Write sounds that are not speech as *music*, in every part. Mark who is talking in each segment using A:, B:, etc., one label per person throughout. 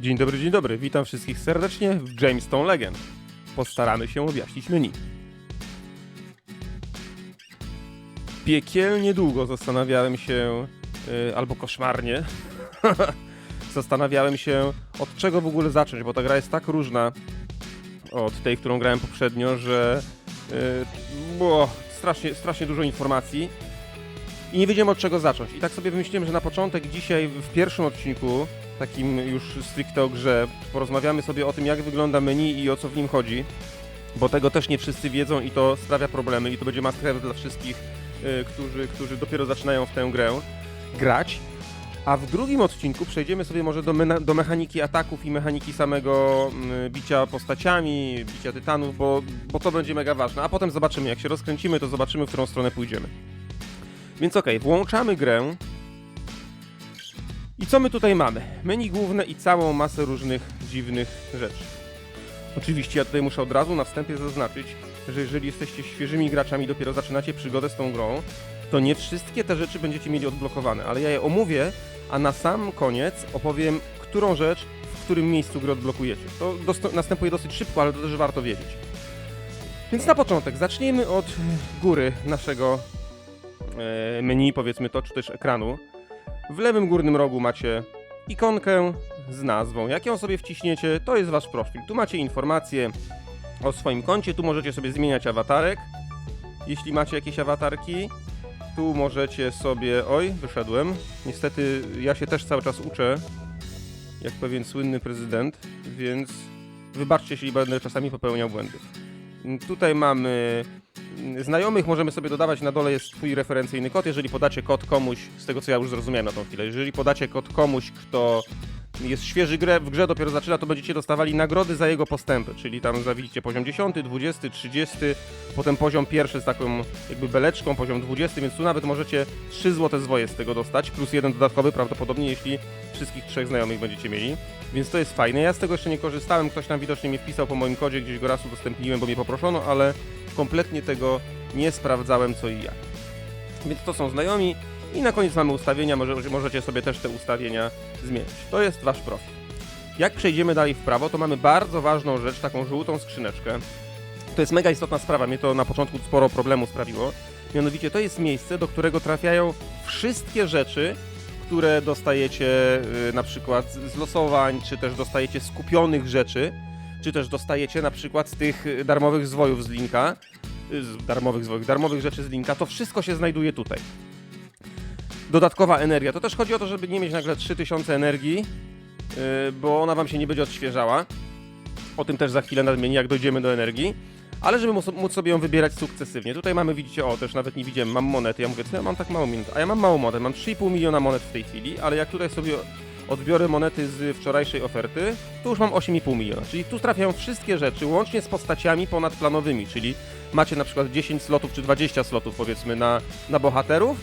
A: Dzień dobry, dzień dobry. Witam wszystkich serdecznie w Jamestown Legend. Postaramy się objaśnić menu. Piekielnie długo zastanawiałem się, yy, albo koszmarnie, *laughs* zastanawiałem się od czego w ogóle zacząć, bo ta gra jest tak różna od tej, którą grałem poprzednio, że yy, było strasznie, strasznie dużo informacji i nie wiedziałem od czego zacząć. I tak sobie wymyśliłem, że na początek dzisiaj w pierwszym odcinku, takim już stricte o grze, porozmawiamy sobie o tym, jak wygląda menu i o co w nim chodzi, bo tego też nie wszyscy wiedzą i to sprawia problemy i to będzie must have dla wszystkich, y, którzy, którzy dopiero zaczynają w tę grę grać. A w drugim odcinku przejdziemy sobie może do, mena- do mechaniki ataków i mechaniki samego mm, bicia postaciami, bicia tytanów, bo, bo to będzie mega ważne. A potem zobaczymy, jak się rozkręcimy, to zobaczymy, w którą stronę pójdziemy. Więc okej, włączamy grę. I co my tutaj mamy? Menu główne i całą masę różnych dziwnych rzeczy. Oczywiście ja tutaj muszę od razu na wstępie zaznaczyć, że jeżeli jesteście świeżymi graczami, dopiero zaczynacie przygodę z tą grą, to nie wszystkie te rzeczy będziecie mieli odblokowane, ale ja je omówię, a na sam koniec opowiem, którą rzecz w którym miejscu gry odblokujecie. To następuje dosyć szybko, ale to też warto wiedzieć. Więc na początek zacznijmy od góry naszego e, menu, powiedzmy to, czy też ekranu. W lewym górnym rogu macie ikonkę z nazwą. Jak ją sobie wciśniecie, to jest wasz profil. Tu macie informacje o swoim koncie, tu możecie sobie zmieniać awatarek, jeśli macie jakieś awatarki. Tu możecie sobie... Oj, wyszedłem. Niestety ja się też cały czas uczę, jak pewien słynny prezydent, więc wybaczcie, jeśli będę czasami popełniał błędy. Tutaj mamy znajomych, możemy sobie dodawać, na dole jest twój referencyjny kod, jeżeli podacie kod komuś, z tego co ja już zrozumiałem na tą chwilę, jeżeli podacie kod komuś, kto jest świeży grę, w grze dopiero zaczyna, to będziecie dostawali nagrody za jego postępy, czyli tam zawidzicie poziom 10, 20, 30, potem poziom pierwszy z taką jakby beleczką, poziom 20, więc tu nawet możecie 3 złote zwoje z tego dostać, plus jeden dodatkowy prawdopodobnie, jeśli wszystkich trzech znajomych będziecie mieli, więc to jest fajne. Ja z tego jeszcze nie korzystałem, ktoś tam widocznie mnie wpisał po moim kodzie, gdzieś go raz udostępniłem, bo mnie poproszono, ale kompletnie tego nie sprawdzałem co i jak. Więc to są znajomi i na koniec mamy ustawienia, może, możecie sobie też te ustawienia zmienić. To jest wasz profil. Jak przejdziemy dalej w prawo, to mamy bardzo ważną rzecz, taką żółtą skrzyneczkę. To jest mega istotna sprawa, mnie to na początku sporo problemu sprawiło. Mianowicie to jest miejsce, do którego trafiają wszystkie rzeczy, które dostajecie y, na przykład z losowań, czy też dostajecie skupionych rzeczy, czy też dostajecie na przykład z tych y, darmowych zwojów z linka, y, z darmowych zwojów, darmowych rzeczy z linka, to wszystko się znajduje tutaj. Dodatkowa energia, to też chodzi o to, żeby nie mieć nagle 3000 energii, y, bo ona wam się nie będzie odświeżała. O tym też za chwilę nadmienię, jak dojdziemy do energii. Ale żeby móc, sobie ją wybierać sukcesywnie. Tutaj mamy, widzicie, o, też nawet nie widziałem, mam monety. Ja mówię, co ja mam tak mało minut? A ja mam mało monet, mam 3,5 miliona monet w tej chwili, ale jak tutaj sobie odbiorę monety z wczorajszej oferty, to już mam 8,5 miliona. Czyli tu trafiają wszystkie rzeczy, łącznie z postaciami ponadplanowymi, czyli macie na przykład 10 slotów czy 20 slotów powiedzmy na, na bohaterów,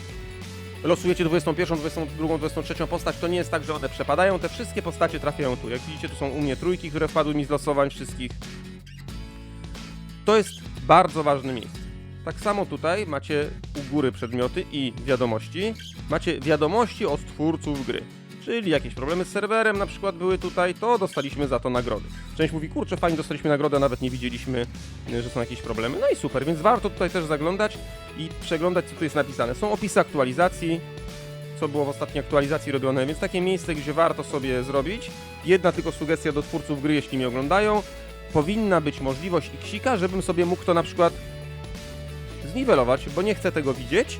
A: losujecie 21, 22, 23 postać, to nie jest tak, że one przepadają, te wszystkie postacie trafiają tu. Jak widzicie, tu są u mnie trójki, które wpadły mi z losowań wszystkich. To jest bardzo ważne miejsce. Tak samo tutaj macie u góry przedmioty i wiadomości. Macie wiadomości od twórców gry. Czyli jakieś problemy z serwerem na przykład były tutaj, to dostaliśmy za to nagrody. Część mówi, kurczę, fajnie dostaliśmy nagrodę, nawet nie widzieliśmy, y, że są jakieś problemy. No i super, więc warto tutaj też zaglądać i przeglądać, co tu jest napisane. Są opisy aktualizacji, co było w ostatniej aktualizacji robione, więc takie miejsce, gdzie warto sobie zrobić. Jedna tylko sugestia do twórców gry, jeśli mnie oglądają. Powinna być możliwość ksika, żebym sobie mógł to na przykład zniwelować, bo nie chcę tego widzieć,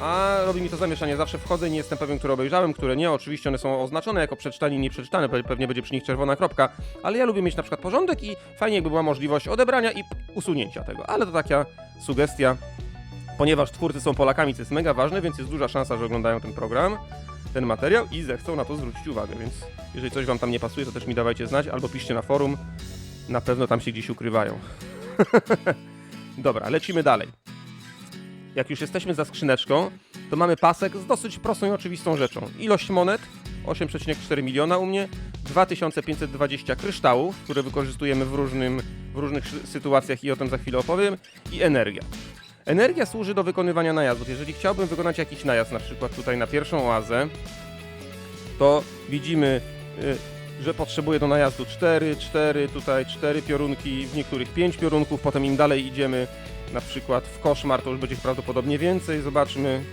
A: a robi mi to zamieszanie. Zawsze wchodzę nie jestem pewien, które obejrzałem, które nie. Oczywiście one są oznaczone jako przeczytane i nieprzeczytane, pe- pewnie będzie przy nich czerwona kropka, ale ja lubię mieć na przykład porządek i fajnie jakby była możliwość odebrania i usunięcia tego. Ale to taka sugestia, ponieważ twórcy są Polakami, co jest mega ważne, więc jest duża szansa, że oglądają ten program, ten materiał i zechcą na to zwrócić uwagę, więc jeżeli coś wam tam nie pasuje, to też mi dawajcie znać, albo piszcie na forum, na pewno tam się gdzieś ukrywają. *laughs* Dobra, lecimy dalej. Jak już jesteśmy za skrzyneczką, to mamy pasek z dosyć prostą i oczywistą rzeczą. Ilość monet 8,4 miliona u mnie, 2520 kryształów, które wykorzystujemy w, różnym, w różnych sytuacjach i o tym za chwilę opowiem, i energia. Energia służy do wykonywania najazdów. Jeżeli chciałbym wykonać jakiś najazd, na przykład tutaj na pierwszą oazę, to widzimy y, że potrzebuję do najazdu 4, 4, tutaj 4 piorunki, w niektórych 5 piorunków, potem im dalej idziemy, na przykład w koszmar, to już będzie prawdopodobnie więcej, zobaczmy.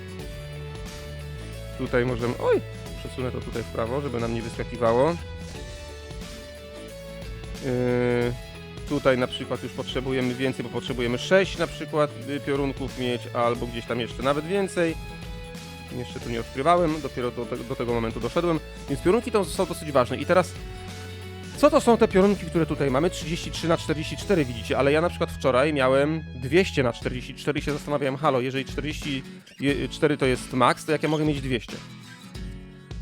A: Tutaj możemy, oj, przesunę to tutaj w prawo, żeby nam nie wyskakiwało. Yy, tutaj na przykład już potrzebujemy więcej, bo potrzebujemy 6 na przykład y, piorunków mieć, albo gdzieś tam jeszcze nawet więcej. Jeszcze tu nie odkrywałem, dopiero do, te, do tego momentu doszedłem. Więc piorunki to są dosyć ważne. I teraz, co to są te piorunki, które tutaj mamy? 33 na 44 widzicie, ale ja na przykład wczoraj miałem 200 na 44 i się zastanawiałem, halo, jeżeli 44 to jest max, to jak ja mogę mieć 200?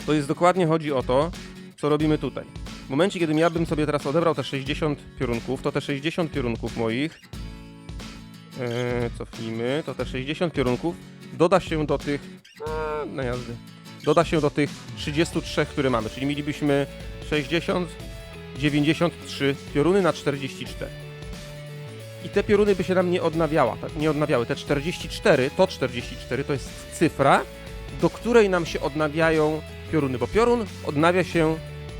A: To jest dokładnie chodzi o to, co robimy tutaj. W momencie, kiedy ja bym sobie teraz odebrał te 60 piorunków, to te 60 piorunków moich, yy, cofnijmy, to te 60 piorunków doda się do tych, a, na jazdy, doda się do tych 33, które mamy, czyli mielibyśmy 60, 93 pioruny na 44. I te pioruny by się nam nie odnawiała, tak, nie odnawiały. Te 44, to 44 to jest cyfra, do której nam się odnawiają pioruny, bo piorun odnawia się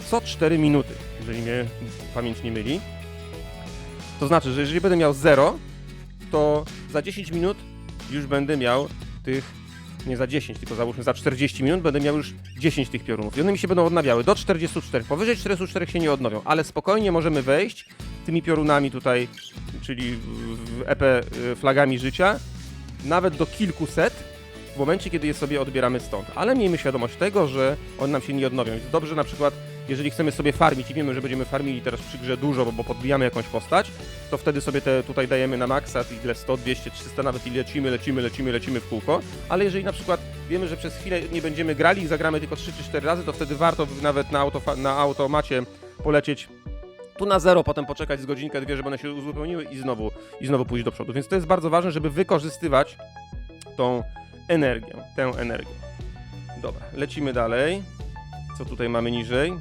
A: co 4 minuty, jeżeli mnie pamięć nie myli. To znaczy, że jeżeli będę miał 0, to za 10 minut już będę miał tych, nie za 10, tylko załóżmy za 40 minut będę miał już 10 tych piorunów. I one mi się będą odnawiały do 44. Powyżej 44 się nie odnowią, ale spokojnie możemy wejść tymi piorunami tutaj, czyli EP y, flagami życia, nawet do kilkuset w momencie, kiedy je sobie odbieramy stąd. Ale miejmy świadomość tego, że one nam się nie odnowią. Dobrze na przykład, jeżeli chcemy sobie farmić i wiemy, że będziemy farmili teraz przy grze dużo, bo, podbijamy jakąś postać, to wtedy sobie te tutaj dajemy na maksa ile 100, 200, 300 nawet i lecimy, lecimy, lecimy, lecimy w kółko. Ale jeżeli na przykład wiemy, że przez chwilę nie będziemy grali i zagramy tylko 3 czy 4 razy, to wtedy warto nawet na, autofa- na automacie polecieć tu na zero, potem poczekać z godzinkę, dwie, żeby one się uzupełniły i znowu, i znowu pójść do przodu. Więc to jest bardzo ważne, żeby wykorzystywać tą energię, tę energię. Dobra, lecimy dalej. Co tutaj mamy niżej?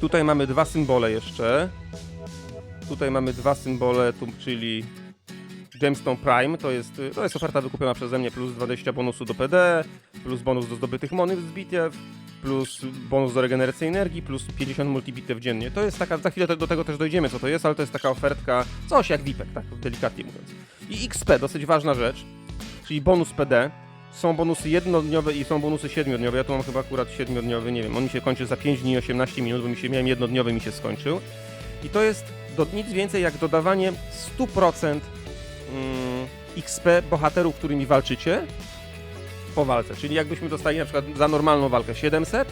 A: Tutaj mamy dwa symbole jeszcze. Tutaj mamy dwa symbole, czyli Gemstone Prime, to jest, to jest oferta wykupiona przeze mnie, plus 20 bonusu do PD, plus bonus do zdobytych monet z bitew, plus bonus do regeneracji energii, plus 50 multibitew dziennie. To jest taka, za chwilę do tego też dojdziemy, co to jest, ale to jest taka ofertka, coś jak VIPek, tak delikatnie mówiąc. I XP, dosyć ważna rzecz, czyli bonus PD. Są bonusy jednodniowe i są bonusy siedmiodniowe. Ja tu mam chyba akurat siedmiodniowy, nie wiem, on mi się kończy za 5 dni i 18 minut, bo mi się miałem jednodniowy mi się skończył. I to jest do, nic więcej jak dodawanie 100% mm, XP bohaterów, którymi walczycie po walce. Czyli jakbyśmy dostali na przykład za normalną walkę 700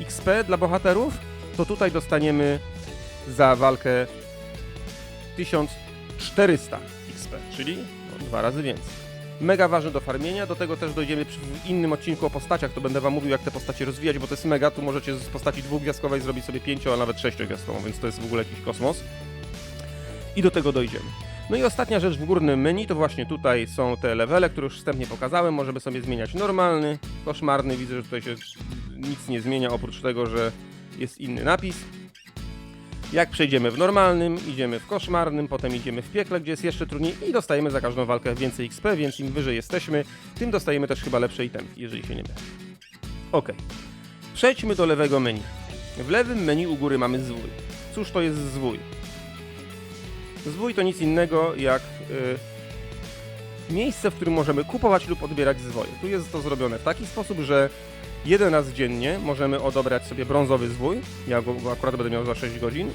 A: XP dla bohaterów, to tutaj dostaniemy za walkę 1400 XP, czyli no, dwa razy więcej. Mega ważne do farmienia, do tego też dojdziemy przy, w innym odcinku o postaciach, to będę wam mówił jak te postacie rozwijać, bo to jest mega, tu możecie z postaci dwugwiazdkowej zrobić sobie pięcio, a nawet sześciogwiazdkową, więc to jest w ogóle jakiś kosmos. I do tego dojdziemy. No i ostatnia rzecz w górnym menu, to właśnie tutaj są te levele, które już wstępnie pokazałem. Możemy sobie zmieniać normalny, koszmarny. Widzę, że tutaj się nic nie zmienia, oprócz tego, że jest inny napis. Jak przejdziemy w normalnym, idziemy w koszmarnym, potem idziemy w piekle, gdzie jest jeszcze trudniej i dostajemy za każdą walkę więcej XP, więc im wyżej jesteśmy, tym dostajemy też chyba lepsze itemki, jeżeli się nie mylę. Ok. Przejdźmy do lewego menu. W lewym menu u góry mamy zwój. Cóż to jest zwój? Zwój to nic innego jak y, miejsce, w którym możemy kupować lub odbierać zwoje. Tu jest to zrobione w taki sposób, że jeden raz dziennie możemy odebrać sobie brązowy zwój. Ja go, akurat będę miał za 6 godzin.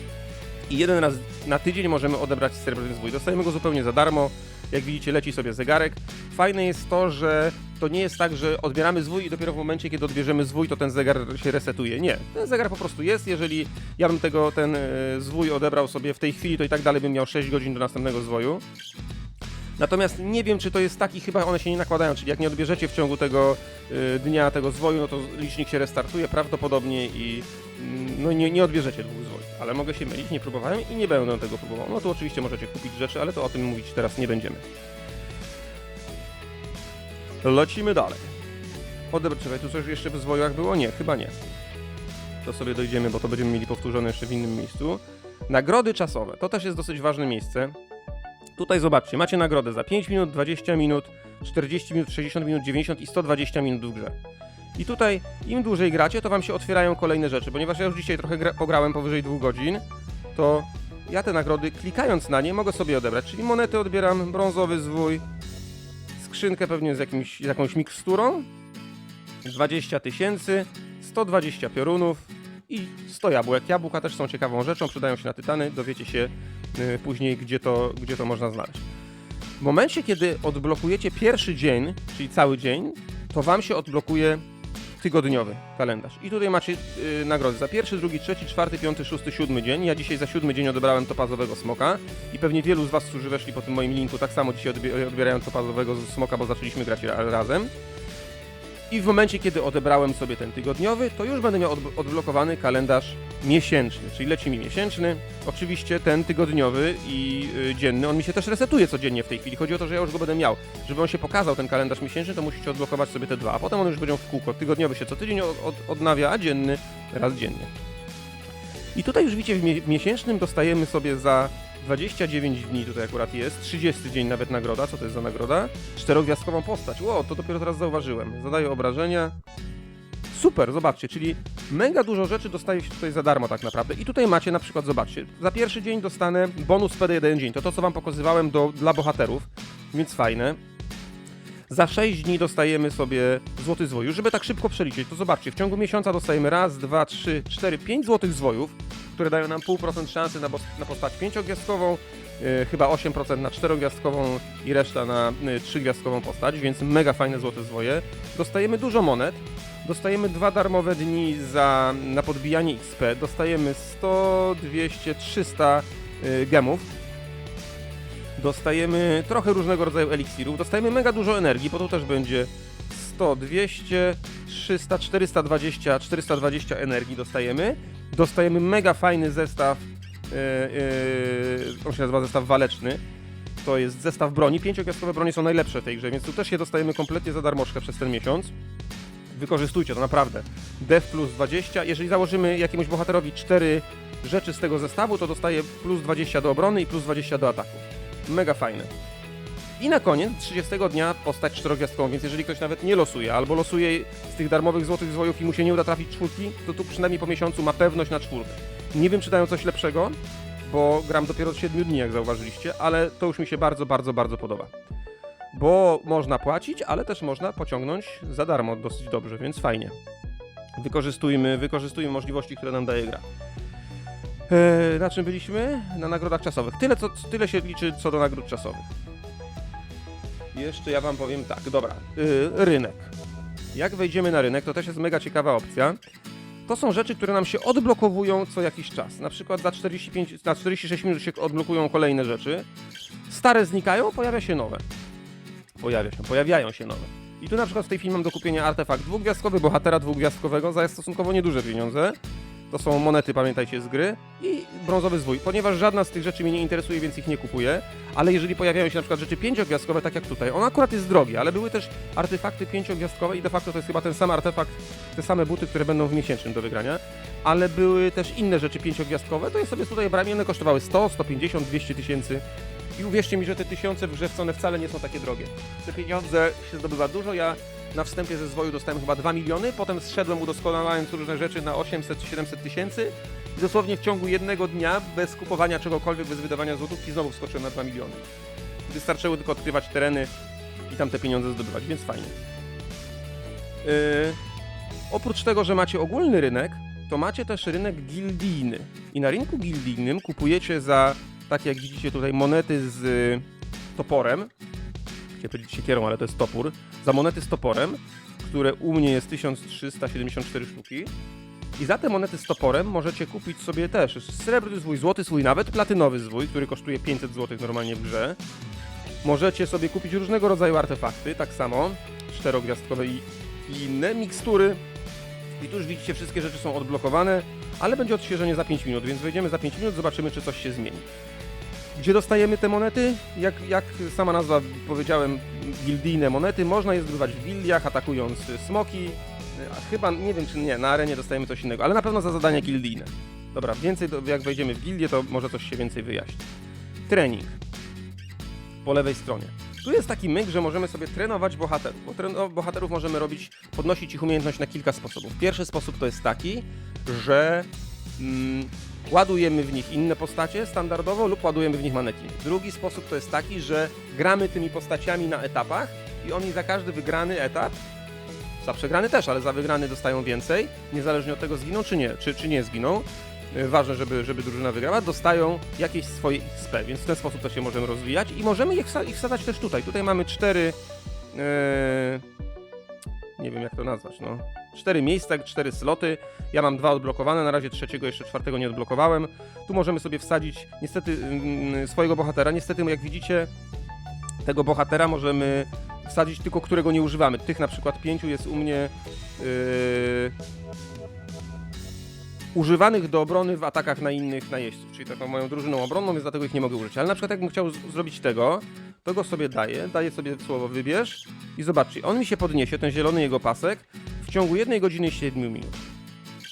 A: I jeden raz na tydzień możemy odebrać srebrny zwój. Dostajemy go zupełnie za darmo. Jak widzicie, leci sobie zegarek. Fajne jest to, że to nie jest tak, że odbieramy zwój i dopiero w momencie, kiedy odbierzemy zwój, to ten zegar się resetuje. Nie, ten zegar po prostu jest. Jeżeli ja bym tego, ten e, zwój odebrał sobie w tej chwili, to i tak dalej bym miał 6 godzin do następnego zwoju. Natomiast nie wiem, czy to jest tak i chyba one się nie nakładają, czyli jak nie odbierzecie w ciągu tego y, dnia tego zwoju, no to licznik się restartuje prawdopodobnie i mm, no nie, nie odbierzecie dwóch zwoi. Ale mogę się mylić, nie próbowałem i nie będę tego próbował. No tu oczywiście możecie kupić rzeczy, ale to o tym mówić teraz nie będziemy. Lecimy dalej. Odebr, czekaj, tu coś jeszcze w zwojach było? Nie, chyba nie. To sobie dojdziemy, bo to będziemy mieli powtórzone jeszcze w innym miejscu. Nagrody czasowe. To też jest dosyć ważne miejsce. Tutaj zobaczcie, macie nagrodę za 5 minut, 20 minut, 40 minut, 60 minut, 90 i 120 minut w grze. I tutaj im dłużej gracie, to wam się otwierają kolejne rzeczy, ponieważ ja już dzisiaj trochę gra- pograłem powyżej dwóch godzin, to ja te nagrody klikając na nie mogę sobie odebrać, czyli monety odbieram, brązowy zwój, skrzynkę pewnie z, jakimś, z jakąś miksturą, 20 tysięcy, 120 piorunów i 100 jabłek. Jabłka też są ciekawą rzeczą, przydają się na tytany, dowiecie się później, gdzie to, gdzie to można znaleźć. W momencie, kiedy odblokujecie pierwszy dzień, czyli cały dzień, to wam się odblokuje tygodniowy kalendarz. I tutaj macie y, nagrody za pierwszy, drugi, trzeci, czwarty, piąty, szósty, siódmy dzień. Ja dzisiaj za siódmy dzień odebrałem topazowego smoka i pewnie wielu z was, którzy weszli po tym moim linku, tak samo dzisiaj odbie- odbierają topazowego smoka, bo zaczęliśmy grać ra- razem. I w momencie, kiedy odebrałem sobie ten tygodniowy, to już będę miał odb- odblokowany kalendarz miesięczny, czyli leci mi miesięczny. Oczywiście ten tygodniowy i y, dzienny, on mi się też resetuje codziennie w tej chwili. Chodzi o to, że ja już go będę miał. Żeby on się pokazał, ten kalendarz miesięczny, to musicie odblokować sobie te dwa, a potem one już będą w kółko. Tygodniowy się co tydzień od, od, odnawia, a dzienny raz dziennie. I tutaj już widzicie, w miesięcznym dostajemy sobie za 29 dni, tutaj akurat jest, 30 dzień nawet nagroda. Co to jest za nagroda? Czterogwiazdkową postać. Ło, to dopiero teraz zauważyłem. Zadaję obrażenia. Super, zobaczcie, czyli mega dużo rzeczy dostaje się tutaj za darmo tak naprawdę. I tutaj macie na przykład, zobaczcie, za pierwszy dzień dostanę bonus PD 1 dzień. To to, co wam pokazywałem do, dla bohaterów, więc fajne. Za 6 dni dostajemy sobie złoty zwój. Żeby tak szybko przeliczyć, to zobaczcie, w ciągu miesiąca dostajemy raz, dwa, trzy, cztery, pięć złotych zwojów, które dają nam 0,5% szansy na, na postać pięciogwiazdkową, yy, chyba 8% na czterogwiazdkową i reszta na yy, trzygwiazdkową postać, więc mega fajne złote zwoje. Dostajemy dużo monet, dostajemy dwa darmowe dni za, na podbijanie XP, dostajemy 100, 200, 300 yy, gemów, dostajemy trochę różnego rodzaju eliksirów, dostajemy mega dużo energii, bo to też będzie 100, 200, 300, 420, 420 energii dostajemy. Dostajemy mega fajny zestaw, yy, yy, on się nazywa zestaw waleczny. To jest zestaw broni. Pięciogwiazdkowe bronie są najlepsze w tej grze, więc tu też je dostajemy kompletnie za darmożkę przez ten miesiąc. Wykorzystujcie to naprawdę. Def plus 20. Jeżeli założymy jakiemuś bohaterowi 4 rzeczy z tego zestawu, to dostaje plus 20 do obrony i plus 20 do ataku. Mega fajne. I na koniec 30 dnia postać czterogwiazdkową, więc jeżeli ktoś nawet nie losuje, albo losuje z tych darmowych złotych zwojów i mu się nie uda trafić czwórki, to tu przynajmniej po miesiącu ma pewność na czwórkę. Nie wiem, czy dają coś lepszego, bo gram dopiero od 7 dni, jak zauważyliście, ale to już mi się bardzo, bardzo, bardzo podoba. Bo można płacić, ale też można pociągnąć za darmo dosyć dobrze, więc fajnie. Wykorzystujmy, wykorzystujmy możliwości, które nam daje gra. Eee, na czym byliśmy? Na nagrodach czasowych. Tyle, co, tyle się liczy co do nagród czasowych. Jeszcze ja wam powiem tak, dobra. Yy, rynek. Jak wejdziemy na rynek, to też jest mega ciekawa opcja. To są rzeczy, które nam się odblokowują co jakiś czas. Na przykład za 45, na 46 minut się odblokują kolejne rzeczy. Stare znikają, pojawia się nowe. Pojawia się, pojawiają się nowe. I tu na przykład w tej chwili mam do kupienia artefakt dwugwiazdkowy, bohatera dwugwiazdkowego za stosunkowo nieduże pieniądze. To są monety, pamiętajcie, z gry i brązowy zwój. Ponieważ żadna z tych rzeczy mnie nie interesuje, więc ich nie kupuję. Ale jeżeli pojawiają się na przykład rzeczy pięciogwiazdkowe, tak jak tutaj, on akurat jest drogi, ale były też artefakty pięciogwiazdkowe i de facto to jest chyba ten sam artefakt, te same buty, które będą w miesięcznym do wygrania. Ale były też inne rzeczy pięciogwiazdkowe, to jest sobie tutaj brałem, i one kosztowały 100, 150, 200 tysięcy. I uwierzcie mi, że te tysiące w wcale nie są takie drogie. Te pieniądze się zdobywa dużo, ja na wstępie ze zwoju dostałem chyba 2 miliony, potem zszedłem udoskonalając różne rzeczy na 800-700 tysięcy i dosłownie w ciągu jednego dnia, bez kupowania czegokolwiek, bez wydawania złotówki, znowu wskoczyłem na 2 miliony. Wystarczyło tylko odkrywać tereny i tam te pieniądze zdobywać, więc fajnie. Yy, oprócz tego, że macie ogólny rynek, to macie też rynek gildijny. I na rynku gildijnym kupujecie za, tak jak widzicie tutaj, monety z y, toporem. Chciałem powiedzieć siekierą, ale to jest topór. Za monety z toporem, które u mnie jest 1374 sztuki. I za te monety z toporem możecie kupić sobie też srebrny zwój, złoty zwój, nawet platynowy zwój, który kosztuje 500 zł normalnie w grze. Możecie sobie kupić różnego rodzaju artefakty, tak samo, czterogwiazdkowe i inne, mikstury. I tu już widzicie, wszystkie rzeczy są odblokowane, ale będzie odświeżenie za 5 minut, więc wejdziemy za 5 minut, zobaczymy, czy coś się zmieni. Gdzie dostajemy te monety? Jak, jak sama nazwa powiedziałem, gildijne monety. Można je zdobywać w gildiach, atakując smoki. Chyba, nie wiem czy nie, na arenie dostajemy coś innego, ale na pewno za zadania gildijne. Dobra, więcej, do, jak wejdziemy w gildię, to może coś się więcej wyjaśni. Trening. Po lewej stronie. Tu jest taki myk, że możemy sobie trenować bohaterów. Bo bohaterów możemy robić, podnosić ich umiejętność na kilka sposobów. Pierwszy sposób to jest taki, że mm, ładujemy w nich inne postacie standardowo lub ładujemy w nich manekiny. Drugi sposób to jest taki, że gramy tymi postaciami na etapach i oni za każdy wygrany etap, za przegrany też, ale za wygrany dostają więcej, niezależnie od tego zginą czy nie, czy, czy nie zginą. Yy, Ważne, żeby, żeby drużyna wygrała, dostają jakieś swoje XP, więc w ten sposób to się możemy rozwijać i możemy ich, ich wsadzać też tutaj. Tutaj mamy cztery. Yy, nie wiem jak to nazwać, no. Cztery miejsca, cztery sloty. Ja mam dwa odblokowane, na razie trzeciego, jeszcze czwartego nie odblokowałem. Tu możemy sobie wsadzić niestety mm, swojego bohatera. Niestety, jak widzicie, tego bohatera możemy wsadzić tylko którego nie używamy. Tych na przykład pięciu jest u mnie yy, używanych do obrony w atakach na innych najeźdźców, czyli taką moją drużyną obronną, więc dlatego ich nie mogę użyć. Ale na przykład jakbym chciał zrobić tego, to go sobie daję, daję sobie słowo wybierz i zobaczcie, on mi się podniesie, ten zielony jego pasek, w ciągu jednej godziny i 7 minut.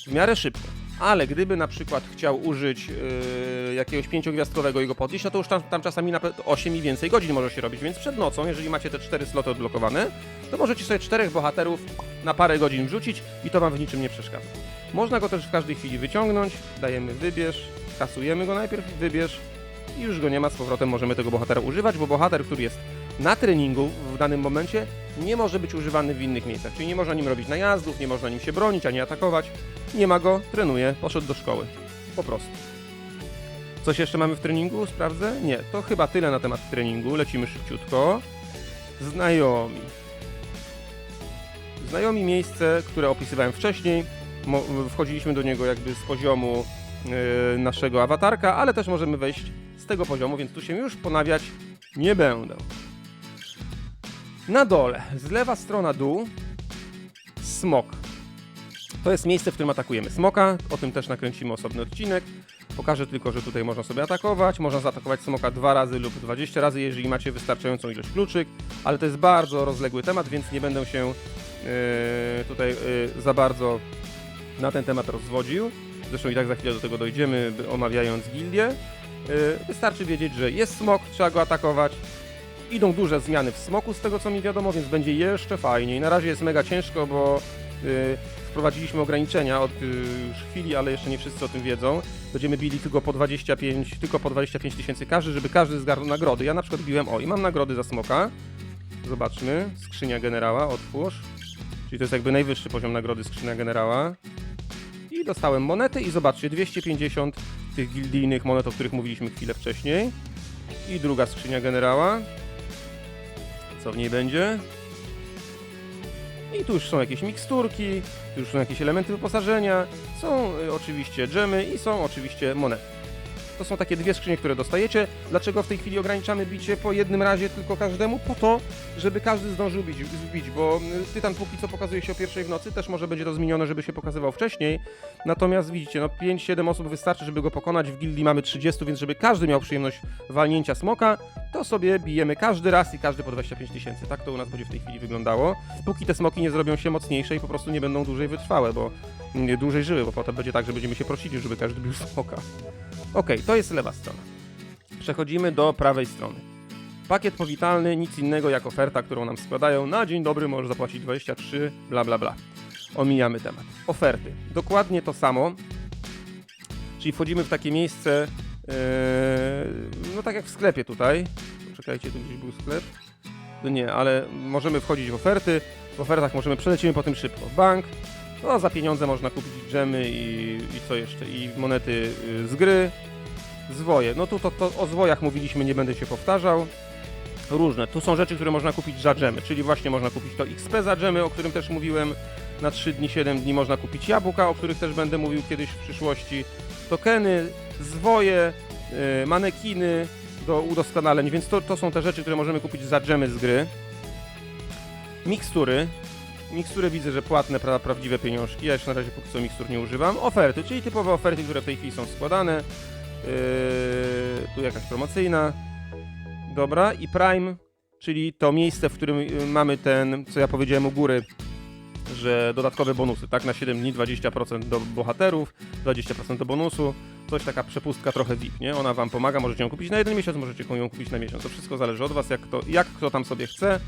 A: W miarę szybko. Ale gdyby na przykład chciał użyć yy, jakiegoś pięciogwiazdkowego i go podnieść, no to już tam, tam czasami na 8 i więcej godzin może się robić, więc przed nocą, jeżeli macie te cztery sloty odblokowane, to możecie sobie czterech bohaterów na parę godzin wrzucić i to wam w niczym nie przeszkadza. Można go też w każdej chwili wyciągnąć, dajemy wybierz, kasujemy go najpierw, wybierz i już go nie ma, z powrotem możemy tego bohatera używać, bo bohater, który jest na treningu w danym momencie, nie może być używany w innych miejscach, czyli nie można nim robić najazdów, nie można nim się bronić ani atakować. Nie ma go, trenuje, poszedł do szkoły. Po prostu. Coś jeszcze mamy w treningu? Sprawdzę? Nie, to chyba tyle na temat treningu. Lecimy szybciutko. Znajomi. Znajomi miejsce, które opisywałem wcześniej. Wchodziliśmy do niego jakby z poziomu yy, naszego awatarka, ale też możemy wejść z tego poziomu, więc tu się już ponawiać nie będę. Na dole, z lewa strona dół, smok. To jest miejsce, w którym atakujemy smoka. O tym też nakręcimy osobny odcinek. Pokażę tylko, że tutaj można sobie atakować. Można zaatakować smoka dwa razy lub 20 razy, jeżeli macie wystarczającą ilość kluczyk, ale to jest bardzo rozległy temat, więc nie będę się yy, tutaj yy, za bardzo na ten temat rozwodził. Zresztą i tak za chwilę do tego dojdziemy, omawiając gildię. Yy, wystarczy wiedzieć, że jest smok, trzeba go atakować. Idą duże zmiany w smoku, z tego co mi wiadomo, więc będzie jeszcze fajniej. Na razie jest mega ciężko, bo yy, wprowadziliśmy ograniczenia od yy, już chwili, ale jeszcze nie wszyscy o tym wiedzą. Będziemy bili tylko po 25, tylko po 25 tysięcy każdy, żeby każdy zgarnął nagrody. Ja na przykład biłem, o i mam nagrody za smoka. Zobaczmy, skrzynia generała, otwórz. Czyli to jest jakby najwyższy poziom nagrody skrzynia generała. I dostałem monety i zobaczcie, 250 tych gildijnych monet, o których mówiliśmy chwilę wcześniej. I druga skrzynia generała. Co w niej będzie? I tu już są jakieś miksturki, tu już są jakieś elementy wyposażenia, są y, oczywiście dżemy i są oczywiście monety. To są takie dwie skrzynie, które dostajecie. Dlaczego w tej chwili ograniczamy bicie po jednym razie tylko każdemu? Po to, żeby każdy zdążył bić, wbić, bo y, tytan póki co pokazuje się o pierwszej w nocy, też może będzie to zmienione, żeby się pokazywał wcześniej. Natomiast widzicie, no 5-7 osób wystarczy, żeby go pokonać. W gildii mamy 30, więc żeby każdy miał przyjemność walnięcia smoka, to sobie bijemy każdy raz i każdy po 25 tysięcy. Tak to u nas będzie w tej chwili wyglądało. Póki te smoki nie zrobią się mocniejsze i po prostu nie będą dłużej wytrwałe, bo dłużej żyły, bo potem będzie tak, że będziemy się prosili, żeby każdy bił smoka. Okej, to jest lewa strona. Przechodzimy do prawej strony. Pakiet powitalny, nic innego jak oferta, którą nam składają. Na dzień dobry możesz zapłacić 23, bla bla bla. Omijamy temat. Oferty. Dokładnie to samo. Czyli wchodzimy w takie miejsce, yy, no tak jak w sklepie tutaj. Czekajcie, tu gdzieś był sklep. No nie, ale możemy wchodzić w oferty. W ofertach możemy przelecimy po tym szybko. Bank. No, za pieniądze można kupić dżemy i, i co jeszcze? I monety y, z gry. Zwoje. No tu to, to o zwojach mówiliśmy, nie będę się powtarzał. Różne. Tu są rzeczy, które można kupić za dżemy, czyli właśnie można kupić to XP za dżemy, o którym też mówiłem. Na 3 dni, 7 dni można kupić jabłka, o których też będę mówił kiedyś w przyszłości. Tokeny, zwoje, y, manekiny do udoskonaleń, więc to, to są te rzeczy, które możemy kupić za dżemy z gry. Mikstury. Mikstury widzę, że płatne, pra, prawdziwe pieniążki. Ja jeszcze na razie póki co mikstur nie używam. Oferty, czyli typowe oferty, które w tej chwili są składane. Yy, tu jakaś promocyjna. Dobra, i Prime, czyli to miejsce, w którym y, mamy ten, co ja powiedziałem u góry, że dodatkowe bonusy, tak? Na 7 dni 20% do bohaterów, 20% do bonusu. Coś taka przepustka trochę VIP, nie? Ona wam pomaga, możecie ją kupić na jeden miesiąc, możecie ją kupić na miesiąc. To wszystko zależy od was, jak, to, jak kto tam sobie chce.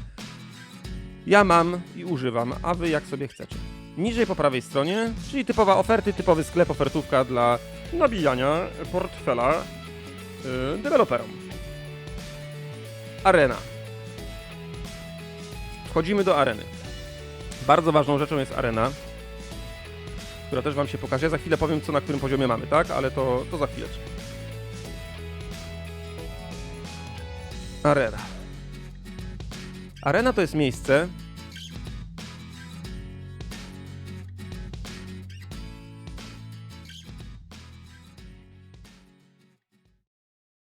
A: Ja mam i używam, a wy jak sobie chcecie. Niżej po prawej stronie, czyli typowa oferty, typowy sklep, ofertówka dla nabijania portfela yy, deweloperom. Arena. Wchodzimy do areny. Bardzo ważną rzeczą jest arena, która też wam się pokaże. Ja za chwilę powiem, co na którym poziomie mamy, tak? Ale to, to za chwileczkę. Arena. Arena to jest miejsce,